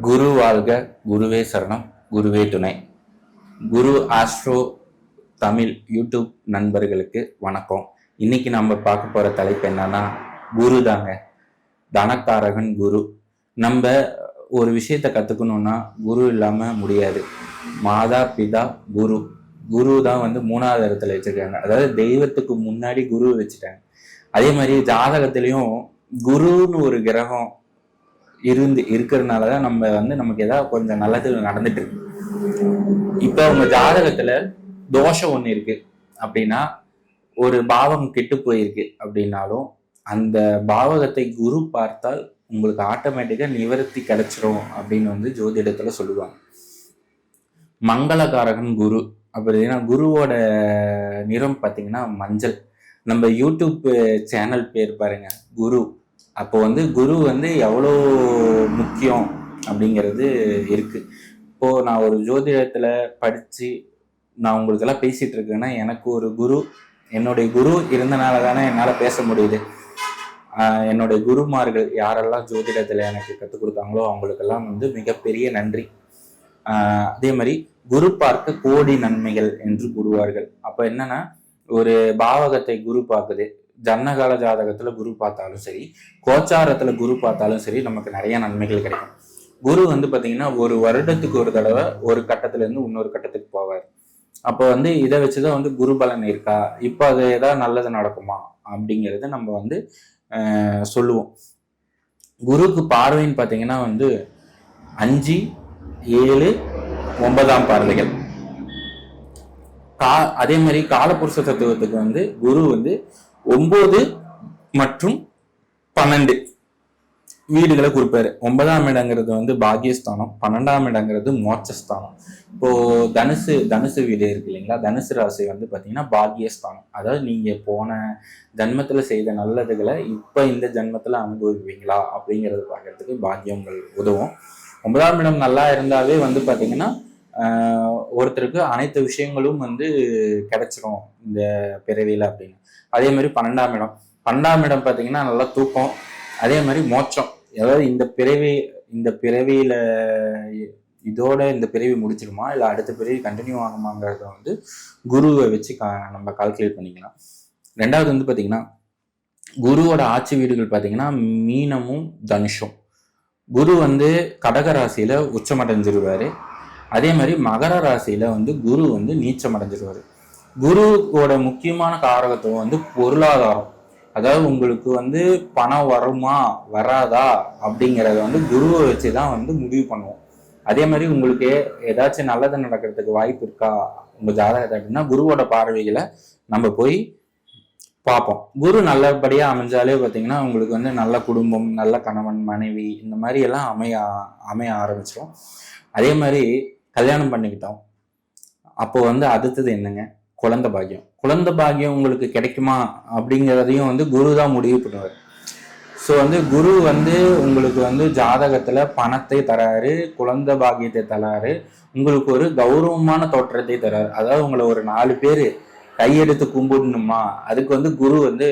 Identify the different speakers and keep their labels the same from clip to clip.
Speaker 1: குரு வாழ்க குருவே சரணம் குருவே துணை. குரு ஆஸ்ட்ரோ தமிழ் யூடியூப் நண்பர்களுக்கு வணக்கம். இன்னைக்கு நம்ம பார்க்க போற தலைப்பு என்னன்னா குரு தாங்க. தனக்காரகன் குரு. நம்ம ஒரு விஷயத்த கத்துக்கணும்னா குரு இல்லாம முடியாது. மாதா பிதா குரு. குரு தான் வந்து மூணாவது இடத்துல வச்சிருக்காங்க. அதாவது தெய்வத்துக்கு முன்னாடி குரு வச்சுட்டாங்க. அதே மாதிரி ஜாதகத்திலையும் குருன்னு ஒரு கிரகம் இருந்து இருக்கிறதுனால தான் நம்ம வந்து நமக்கு ஏதாவது கொஞ்சம் நல்லது நடந்துட்டு இருக்கு இப்போ உங்க ஜாதகத்துல தோஷம் ஒன்று இருக்கு அப்படின்னா ஒரு பாவம் கெட்டு போயிருக்கு அப்படின்னாலும் அந்த பாவகத்தை குரு பார்த்தால் உங்களுக்கு ஆட்டோமேட்டிக்காக நிவர்த்தி கிடைச்சிரும் அப்படின்னு வந்து ஜோதிடத்துல சொல்லுவாங்க. மங்களகாரகன் குரு அப்படின்னா குருவோட நிறம் பார்த்தீங்கன்னா மஞ்சள். நம்ம யூடியூப் சேனல் பேர் பாருங்க குரு. அப்போ வந்து குரு வந்து எவ்வளோ முக்கியம் அப்படிங்கிறது இருக்குது இப்போது நான் ஒரு ஜோதிடத்தில் படித்து நான் உங்களுக்கெல்லாம் பேசிகிட்டு இருக்கேன்னா எனக்கு ஒரு குரு என்னுடைய குரு இருந்தனால தானே என்னால் பேச முடியுது. என்னுடைய குருமார்கள் யாரெல்லாம் ஜோதிடத்தில் எனக்கு கற்றுக் கொடுத்தாங்களோ அவங்களுக்கெல்லாம் வந்து மிகப்பெரிய நன்றி. அதே மாதிரி குரு பார்க்க கோடி நன்மைகள் என்று கூறுவார்கள். அப்போ என்னன்னா ஒரு பாவகத்தை குரு பார்க்குது. ஜன்னகால ஜாதகத்துல குரு பார்த்தாலும் சரி கோச்சாரத்துல குரு பார்த்தாலும் சரி நமக்கு நிறைய நன்மைகள் கிடைக்கும். குரு வந்து பாத்தீங்கன்னா ஒரு வருடத்துக்கு ஒரு தடவை ஒரு கட்டத்துல இருந்து இன்னொரு கட்டத்துக்கு போவார். அப்போ வந்து இதை வச்சுதான் வந்து குரு பலன் இருக்கா? இப்போ அது ஏதாவது நல்லது நடக்குமா? அப்படிங்கிறத நம்ம வந்து சொல்லுவோம். குருக்கு பார்வைன்னு பார்த்தீங்கன்னா வந்து அஞ்சு ஏழு ஒன்பதாம் பார்வைகள். கா அதே மாதிரி காலபுருஷ தத்துவத்துக்கு வந்து குரு வந்து ஒன்பது மற்றும் பன்னெண்டு. வீடுகளை கொடுப்பாரு ஒன்பதாம் இடங்கிறது வந்து பாகியஸ்தானம் பன்னெண்டாம் இடங்கிறது மோட்சஸ்தானம். இப்போ தனுசு தனுசு வீடு இருக்கு இல்லைங்களா? தனுசு ராசி வந்து பாத்தீங்கன்னா பாகியஸ்தானம். அதாவது நீங்க போன ஜன்மத்துல செய்த நல்லதுகளை இப்ப இந்த ஜென்மத்துல அனுபவிப்பீங்களா? அப்படிங்கறது பார்க்கறதுக்கு பாக்கியங்கள் உதவும். ஒன்பதாம் இடம் நல்லா இருந்தாவே வந்து பாத்தீங்கன்னா ஒருத்தருக்கு அனைத்து விஷயங்களும் வந்து கிடைச்சிரும் இந்த பிறவியில் அப்படின்னு. அதே மாதிரி பன்னெண்டாம் இடம். பன்னெண்டாம் இடம் பார்த்தீங்கன்னா நல்லா தூக்கம். அதே மாதிரி மோட்சம். அதாவது இந்த பிறவி இந்த பிறவியில் இதோட இந்த பிறவி முடிச்சிருமா இல்லை அடுத்த பிறவி கண்டினியூ ஆகுமாங்கிறத வந்து குருவை வச்சு கா நம்ம கால்குலேட் பண்ணிக்கலாம். ரெண்டாவது வந்து பார்த்தீங்கன்னா குருவோட ஆட்சி வீடுகள் பார்த்தீங்கன்னா மீனமும் தனுஷும். குரு வந்து கடக ராசியில உச்சமடைஞ்சிருவாரு. அதே மாதிரி மகர ராசியில் வந்து குரு வந்து நீச்சம் அடைஞ்சிருவார். குருவோட முக்கியமான காரகத்துவம் வந்து பொருளாதாரம். அதாவது உங்களுக்கு வந்து பணம் வருமா வராதா அப்படிங்கிறத வந்து குருவை வச்சு தான் வந்து முடிவு பண்ணுவோம். அதே மாதிரி உங்களுக்கு ஏதாச்சும் நல்லது நடக்கிறதுக்கு வாய்ப்பு இருக்கா உங்கள் ஜாதகத்தை அப்படின்னா குருவோட பார்வைகளை நம்ம போய் பார்ப்போம். குரு நல்லபடியாக அமைஞ்சாலே பார்த்தீங்கன்னா உங்களுக்கு வந்து நல்ல குடும்பம் நல்ல கணவன் மனைவி இந்த மாதிரி எல்லாம் அமைய அமைய ஆரம்பிச்சிடும் அதே மாதிரி கல்யாணம் பண்ணிக்கிட்டோம். அப்போ வந்து அடுத்தது என்னங்க? குழந்த பாக்கியம். குழந்த பாக்கியம் உங்களுக்கு கிடைக்குமா? அப்படிங்கிறதையும் வந்து குரு தான் முடிவு பண்ணுவார். ஸோ வந்து குரு வந்து உங்களுக்கு வந்து ஜாதகத்தில் பணத்தை தராரு குழந்த பாக்கியத்தை தராரு உங்களுக்கு ஒரு கௌரவமான தோற்றத்தை தராரு. அதாவது உங்களை ஒரு நாலு பேர் கையெடுத்து கும்பிடணுமா? அதுக்கு வந்து குரு வந்து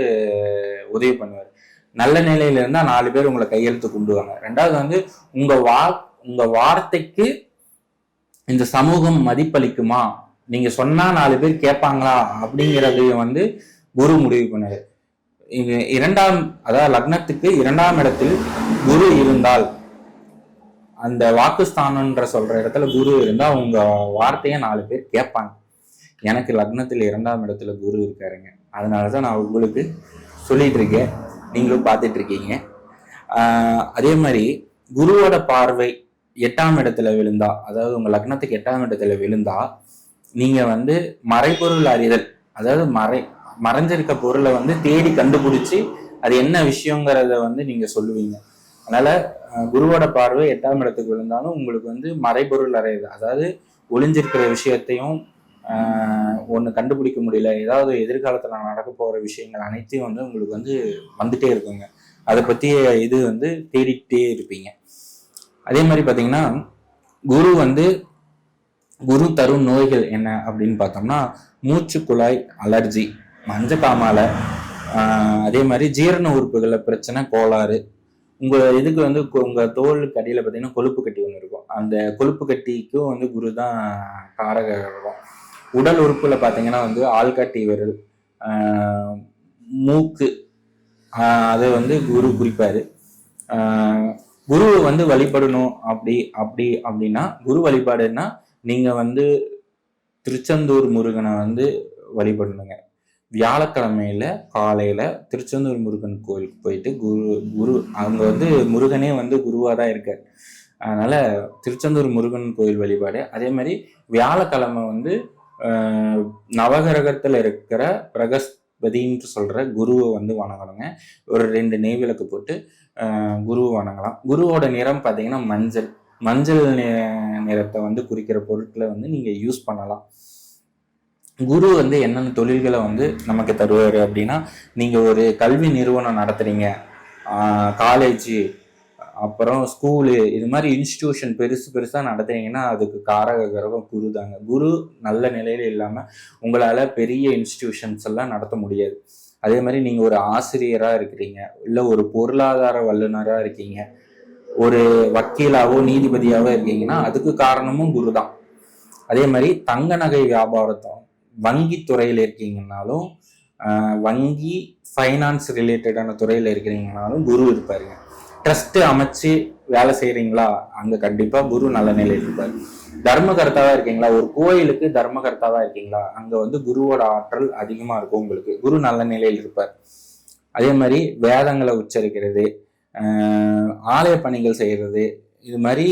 Speaker 1: உதவி பண்ணுவார். நல்ல நிலையில இருந்தால் நாலு பேர் உங்களை கையெழுத்து கும்பிடுவாங்க. ரெண்டாவது வந்து உங்கள் வா உங்க வார்த்தைக்கு இந்த சமூகம் மதிப்பளிக்குமா? நீங்க சொன்னா நாலு பேர் கேட்பாங்களா? அப்படிங்கிறதையும் வந்து குரு முடிவு பண்ணாரு. இரண்டாம் அதாவது லக்னத்துக்கு இரண்டாம் இடத்தில் குரு இருந்தால் அந்த வாக்குஸ்தானன்ற சொல்ற இடத்துல குரு இருந்தா உங்க வார்த்தையை நாலு பேர் கேட்பாங்க. எனக்கு லக்னத்தில் இரண்டாம் இடத்துல குரு இருக்காருங்க. அதனால தான் நான் உங்களுக்கு சொல்லிட்டு இருக்கேன் நீங்களும் பார்த்துட்டு இருக்கீங்க. அதே மாதிரி குருவோட பார்வை எட்டாம் இடத்துல விழுந்தா அதாவது உங்க லக்னத்துக்கு எட்டாம் இடத்துல விழுந்தா நீங்க வந்து மறைபொருள் அறிதல் அதாவது மறை மறைஞ்சிருக்க பொருளை வந்து தேடி கண்டுபிடிச்சு அது என்ன விஷயங்கிறத வந்து நீங்க சொல்லுவீங்க. அதனால குருவோட பார்வை எட்டாம் இடத்துக்கு விழுந்தாலும் உங்களுக்கு வந்து மறைபொருள் அறையுது அதாவது ஒளிஞ்சிருக்கிற விஷயத்தையும் ஒன்று கண்டுபிடிக்க முடியல ஏதாவது எதிர்காலத்தில் நடக்க போகிற விஷயங்கள் அனைத்தையும் வந்து உங்களுக்கு வந்து வந்துட்டே இருக்குங்க. அதை பற்றிய இது வந்து தேடிக்கிட்டே இருப்பீங்க. அதே மாதிரி பார்த்தீங்கன்னா குரு வந்து குரு தரும் நோய்கள் என்ன அப்படின்னு பார்த்தோம்னா மூச்சு குழாய் அலர்ஜி மஞ்சக்காமால அதே மாதிரி ஜீரண உறுப்புகளில் பிரச்சனை கோளாறு. உங்கள் இதுக்கு வந்து உங்கள் உங்க தோலுக்கு அடியில் பார்த்தீங்கன்னா கொழுப்பு கட்டி ஒன்று இருக்கும். அந்த கொழுப்பு கட்டிக்கும் வந்து குரு தான் காரகம் இருக்கும் உடல் உறுப்பில் பார்த்தீங்கன்னா வந்து ஆள்காட்டி விரல் மூக்கு அது அதை வந்து குரு குறிப்பார். குருவை வந்து வழிபடணும் அப்படி அப்படி அப்படின்னா குரு வழிபாடுன்னா நீங்க வந்து திருச்செந்தூர் முருகனை வந்து வழிபடணுங்க. வியாழக்கிழமையில காலையில திருச்செந்தூர் முருகன் கோயிலுக்கு போயிட்டு குரு குரு அவங்க வந்து முருகனே வந்து குருவா தான் இருக்கார். அதனால திருச்செந்தூர் முருகன் கோயில் வழிபாடு அதே மாதிரி வியாழக்கிழமை வந்து நவகிரகத்தில் இருக்கிற பிரகஸ்பதின்னு சொல்ற குருவை வந்து வணங்கணுங்க. ஒரு ரெண்டு நெய் விளக்கு போட்டு ஆஹ், வணங்கலாம். குருவோட நிறம் பார்த்தீங்கன்னா மஞ்சள். மஞ்சள் நிறத்தை வந்து குறிக்கிற பொருட்களை வந்து நீங்கள் யூஸ் பண்ணலாம். குரு வந்து என்னென்ன தொழில்களை வந்து நமக்கு தருவார் அப்படின்னா நீங்கள் ஒரு கல்வி நிறுவனம் நடத்துகிறீங்க காலேஜு அப்புறம் ஸ்கூலு இது மாதிரி இன்ஸ்டிடியூஷன் பெருசு பெருசாக நடத்துறீங்கன்னா அதுக்கு காரக கிரகம் குரு தாங்க. குரு நல்ல நிலையில இல்லாமல் உங்களால் பெரிய இன்ஸ்டிடியூஷன்ஸ் எல்லாம் நடத்த முடியாது. அதே மாதிரி நீங்கள் ஒரு ஆசிரியராக இருக்கிறீங்க இல்லை ஒரு பொருளாதார வல்லுநராக இருக்கீங்க ஒரு வக்கீலாவோ நீதிபதியாவோ இருக்கீங்கன்னா அதுக்கு காரணமும் குரு தான் அதே மாதிரி தங்க நகை வியாபாரத்தை வங்கி துறையில் இருக்கீங்கன்னாலும் வங்கி ஃபைனான்ஸ் ரிலேட்டடான துறையில் இருக்கிறீங்கனாலும் குரு இருப்பாருங்க. ட்ரஸ்ட்டு அமைச்சு வேலை செய்கிறீங்களா அங்கே கண்டிப்பாக குரு நல்ல நிலையில் இருப்பார். தர்மகர்த்தாவா இருக்கீங்களா? ஒரு கோயிலுக்கு தர்மகர்த்தாவா இருக்கீங்களா? அங்க வந்து குருவோட ஆற்றல் அதிகமா இருக்கும் உங்களுக்கு. குரு நல்ல நிலையில் இருப்பார். அதே மாதிரி வேதங்களை உச்சரிக்கிறது ஆலய பணிகள் செய்யறது இது மாதிரி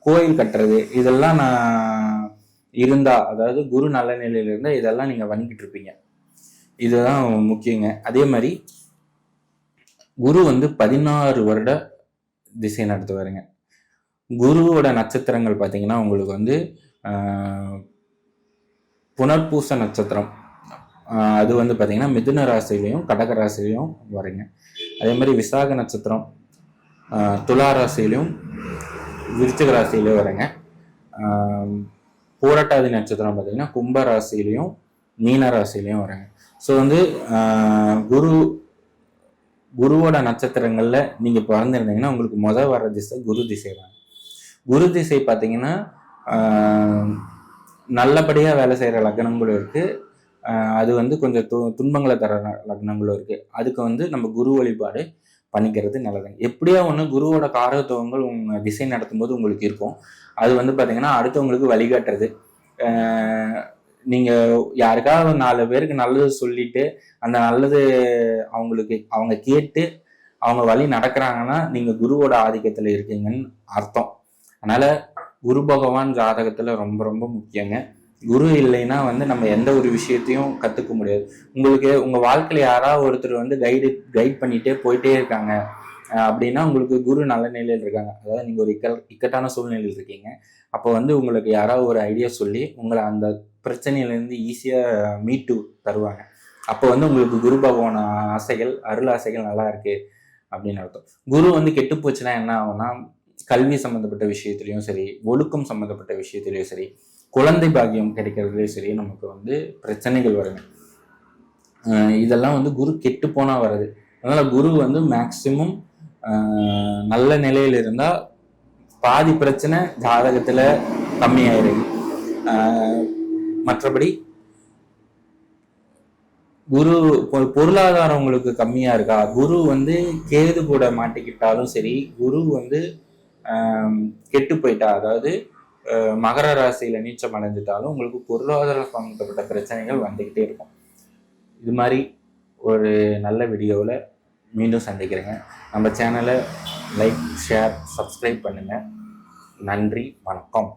Speaker 1: கோயில் கட்டுறது இதெல்லாம் நான் இருந்தா அதாவது குரு நல்ல நிலையில இருந்தா இதெல்லாம் நீங்க வணங்கிட்டு இருப்பீங்க. இதுதான் முக்கியங்க. அதே மாதிரி குரு வந்து பதினாறு வருட திசை நடத்துவாருங்க. குருவோட நட்சத்திரங்கள் பார்த்தீங்கன்னா உங்களுக்கு வந்து புனர்பூச நட்சத்திரம். அது வந்து பார்த்தீங்கன்னா மிதுன ராசிலையும் கடக ராசிலையும் வரீங்க அதே மாதிரி விசாக நட்சத்திரம் துலா ராசிலையும் விருச்சிக ராசிலையும் வருங்க பூரட்டாதி நட்சத்திரம் பார்த்தீங்கன்னா கும்ப ராசிலையும் மீன ராசிலையும் வருங்க ஸோ வந்து குரு குருவோட நட்சத்திரங்களில் நீங்கள் பிறந்திருந்தீங்கன்னா உங்களுக்கு மொதல் வர திசை குரு திசை தான் குரு திசை பார்த்தீங்கன்னா நல்லபடியாக வேலை செய்கிற லக்னங்களும் இருக்குது அது வந்து கொஞ்சம் து துன்பங்களை தர லக்னங்களும் இருக்குது அதுக்கு வந்து நம்ம குரு வழிபாடு பண்ணிக்கிறது நல்லதுங்க எப்படியா ஒன்று குருவோட காரகத்துவங்கள் உங்க திசை நடத்தும் போது உங்களுக்கு இருக்கும். அது வந்து பார்த்தீங்கன்னா அடுத்தவங்களுக்கு வழிகாட்டுறது. நீங்கள் யாருக்காவது நாலு பேருக்கு நல்லது சொல்லிட்டு அந்த நல்லது அவங்களுக்கு அவங்க கேட்டு அவங்க வழி நடக்கிறாங்கன்னா நீங்கள் குருவோட ஆதிக்கத்தில் இருக்கீங்கன்னு அர்த்தம். அதனால குரு பகவான் ஜாதகத்துல ரொம்ப ரொம்ப முக்கியங்க. குரு இல்லைன்னா வந்து நம்ம எந்த ஒரு விஷயத்தையும் கத்துக்க முடியாது. உங்களுக்கு உங்க வாழ்க்கையில யாராவது ஒருத்தர் வந்து கைடு கைட் பண்ணிட்டே போயிட்டே இருக்காங்க அப்படின்னா உங்களுக்கு குரு நல்ல நிலையில் இருக்காங்க. அதாவது நீங்க ஒரு இக்கல் இக்கட்டான சூழ்நிலையில் இருக்கீங்க. அப்போ வந்து உங்களுக்கு யாராவது ஒரு ஐடியா சொல்லி உங்களை அந்த பிரச்சனையிலேருந்து ஈஸியாக மீட்டு தருவாங்க. அப்போ வந்து உங்களுக்கு குரு பகவான ஆசைகள் அருள் ஆசைகள் நல்லா இருக்கு அப்படின்னு அர்த்தம். குரு வந்து கெட்டு போச்சுன்னா என்ன ஆகும்னா கல்வி சம்மந்தப்பட்ட விஷயத்துலையும் சரி ஒழுக்கம் சம்மந்தப்பட்ட விஷயத்துலையும் சரி குழந்தை பாக்கியம் கிடைக்கிறதுலையும் சரி நமக்கு வந்து பிரச்சனைகள் வருங்க. இதெல்லாம் வந்து குரு கெட்டு போனால் வருது. அதனால குரு வந்து மேக்சிமம் நல்ல நிலையில் இருந்தால் பாதி பிரச்சனை ஜாதகத்தில் கம்மியாயிருது மற்றபடி குரு பொருளாதாரம் உங்களுக்கு கம்மியா இருக்கா? குரு வந்து கேது கூட மாட்டிக்கிட்டாலும் சரி குரு வந்து கெட்டு போயிட்டா அதாவது மகர ராசியில நீச்சம் அடைஞ்சிட்டாலும் உங்களுக்கு பொருளாதார சம்பந்தப்பட்ட பிரச்சனைகள் வந்துக்கிட்டே இருக்கும். இது மாதிரி ஒரு நல்ல வீடியோவில் மீண்டும் சந்திக்கிறேங்க. நம்ம சேனலை லைக் ஷேர் சப்ஸ்கிரைப் பண்ணுங்கள் நன்றி வணக்கம்.